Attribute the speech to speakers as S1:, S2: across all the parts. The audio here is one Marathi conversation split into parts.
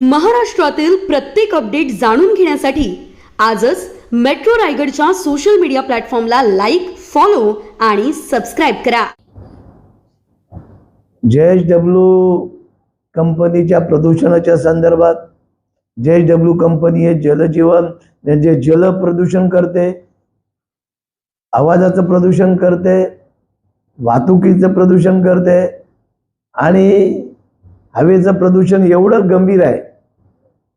S1: महाराष्ट्रातील प्रत्येक अपडेट जाणून घेण्यासाठी आजच मेट्रो रायगडच्या सोशल मीडिया प्लॅटफॉर्मला लाईक फॉलो आणि सबस्क्राईब करा.
S2: जे एच डब्ल्यू कंपनीच्या प्रदूषणाच्या संदर्भात जे एच डब्ल्यू कंपनी हे जलजीवन म्हणजे जल प्रदूषण करते आवाजाचं प्रदूषण करते वाहतुकीचं प्रदूषण करते आणि हवेचं प्रदूषण एवढं गंभीर आहे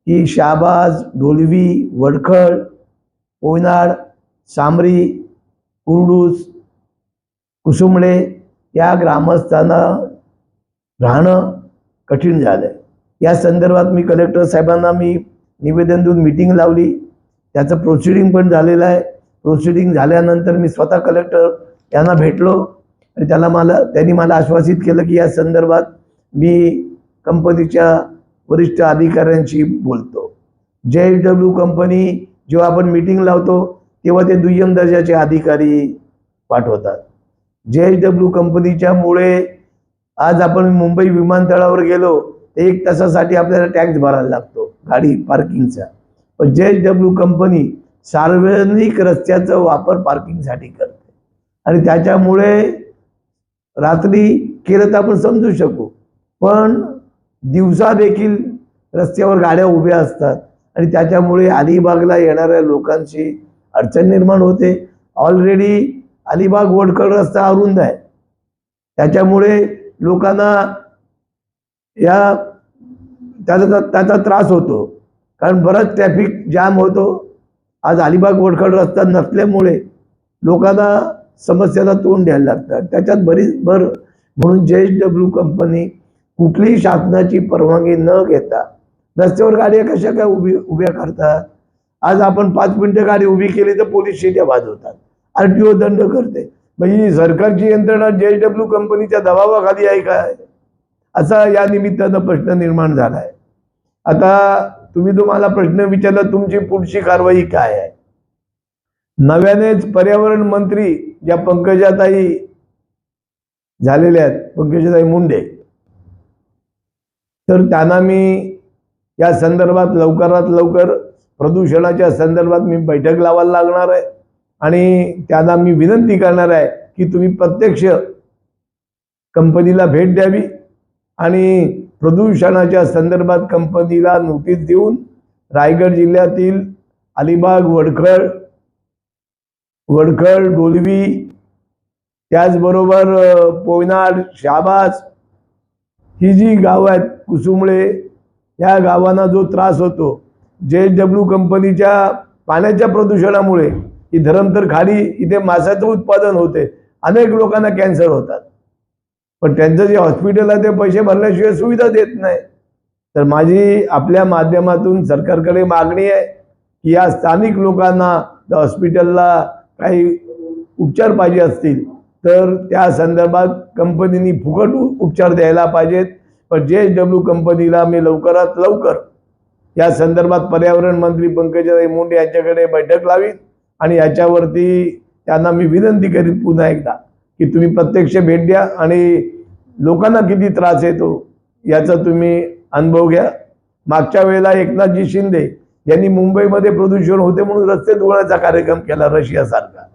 S2: की शाबाज ढोलवी वडखळ कोयनाड सामरी कुरडूस कुसुंबडे या ग्रामस्थांना राहणं कठीण झालं आहे या संदर्भात मी कलेक्टर साहेबांना मी निवेदन देऊन मिटिंग लावली. त्याचं प्रोसिडिंग पण झालेलं आहे. प्रोसिडिंग झाल्यानंतर मी स्वतः कलेक्टर यांना भेटलो आणि त्याला मला त्यांनी मला आश्वासित केलं की या संदर्भात मी कंपनीच्या वरिष्ठ अधिकाऱ्यांशी बोलतो. जे एच डब्ल्यू कंपनी जेव्हा आपण मीटिंग लावतो तेव्हा ते दुय्यम दर्जाचे अधिकारी पाठवतात. जे एच डब्ल्यू कंपनीच्यामुळे आज आपण मुंबई विमानतळावर गेलो तर एक तासासाठी आपल्याला टॅक्स भरायला लागतो गाडी पार्किंगचा पण जे एच डब्ल्यू कंपनी सार्वजनिक रस्त्याचा वापर पार्किंगसाठी करते. आणि त्याच्यामुळे रात्री केलं तर आपण समजू शकू. पण दिवसा देखील रस्त्यावर गाड्या उभ्या असतात आणि त्याच्यामुळे अलिबागला येणाऱ्या लोकांची अडचण निर्माण होते. ऑलरेडी अलिबाग वडकड रस्ता अरुंद आहे. त्याच्यामुळे लोकांना या त्याचा त्याचा त्रास होतो. कारण बराच ट्रॅफिक जाम होतो. आज अलिबाग वडखड रस्ता नसल्यामुळे लोकांना समस्याला तोंड द्यायला लागतात त्याच्यात बरीच भर म्हणून जे एच डब्ल्यू कंपनी कुठलीही शासनाची परवानगी न घेता रस्त्यावर गाड्या कशा काय उभी उभ्या करतात? आज आपण पाच मिनिटं गाडी उभी केली तर पोलीस शेट्या वाजवतात. आर टी ओ दंड करते. म्हणजे ही सरकारची यंत्रणा जे डब्ल्यू कंपनीच्या दबावाखाली आहे काय? असा या निमित्तानं प्रश्न निर्माण झाला आहे आता तुम्ही तुम्हाला प्रश्न विचारला तुमची पुढची कारवाई काय आहे? नव्यानेच पर्यावरण मंत्री ज्या पंकजाताई झालेल्या आहेत पंकजाताई मुंडे तर त्यांना मी या संदर्भात लवकरात लवकर प्रदूषणाच्या संदर्भात मी बैठक लावायला लागणार आहे. आणि त्यांना मी विनंती करणार आहे की तुम्ही प्रत्यक्ष कंपनीला भेट द्यावी आणि प्रदूषणाच्या संदर्भात कंपनीला नोटीस देऊन रायगड जिल्ह्यातील अलिबाग वडखळ वडखळ डोलवी त्याचबरोबर पोयनाड शाबाज ही जी गावं आहेत कुसुमळे या गावांना जो त्रास होतो जे डब्ल्यू कंपनीच्या पाण्याच्या प्रदूषणामुळे ही धरमतर खाडी इथे माशाचं उत्पादन होते अनेक लोकांना कॅन्सर होतात. पण त्यांचं जे हॉस्पिटल आहे ते पैसे भरल्याशिवाय सुविधा देत नाही. तर माझी आपल्या माध्यमातून सरकारकडे मागणी आहे की या स्थानिक लोकांना जर हॉस्पिटलला काही उपचार पाहिजे असतील तर त्या संदर्भात कंपनीनी फुकट उपचार द्यायला पाहिजेत. पण जे एच डब्ल्यू कंपनीला मी लवकरात लवकर या संदर्भात पर्यावरण मंत्री पंकजाताई मुंडे यांच्याकडे बैठक लावीन आणि याच्यावरती त्यांना मी विनंती करीन पुन्हा एकदा की तुम्ही प्रत्यक्ष भेट द्या आणि लोकांना किती त्रास येतो याचा तुम्ही अनुभव घ्या. मागच्या वेळेला एकनाथजी शिंदे यांनी मुंबईमध्ये प्रदूषण होते म्हणून रस्ते धुळाचा कार्यक्रम केला रशियासारखा.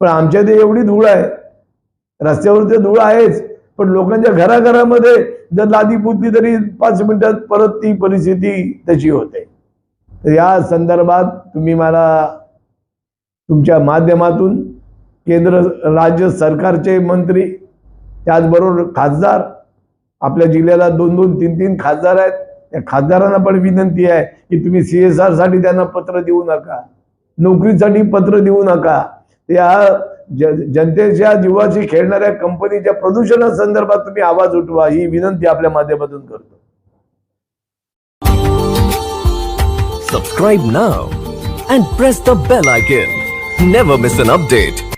S2: पण आमच्या ते एवढी धूळ आहे. रस्त्यावर ते धूळ आहेच पण लोकांच्या घराघरामध्ये जर लादी पुतली तरी पाच मिनिटात परत ती परिस्थिती तशी होते. तर या संदर्भात तुम्ही मला तुमच्या माध्यमातून केंद्र राज्य सरकारचे मंत्री त्याचबरोबर खासदार आपल्या जिल्ह्याला दोन दोन तीन तीन खासदार आहेत. त्या खासदारांना पण विनंती आहे की तुम्ही सी एससाठी त्यांना पत्र देऊ नका. नोकरीसाठी पत्र देऊ नका. या जनतेच्या जीवाशी खेळणाऱ्या कंपनीच्या प्रदूषणासंदर्भात तुम्ही आवाज उठवा ही विनंती आपल्या माध्यमातून करतो.
S3: Subscribe now and press the bell icon never miss an update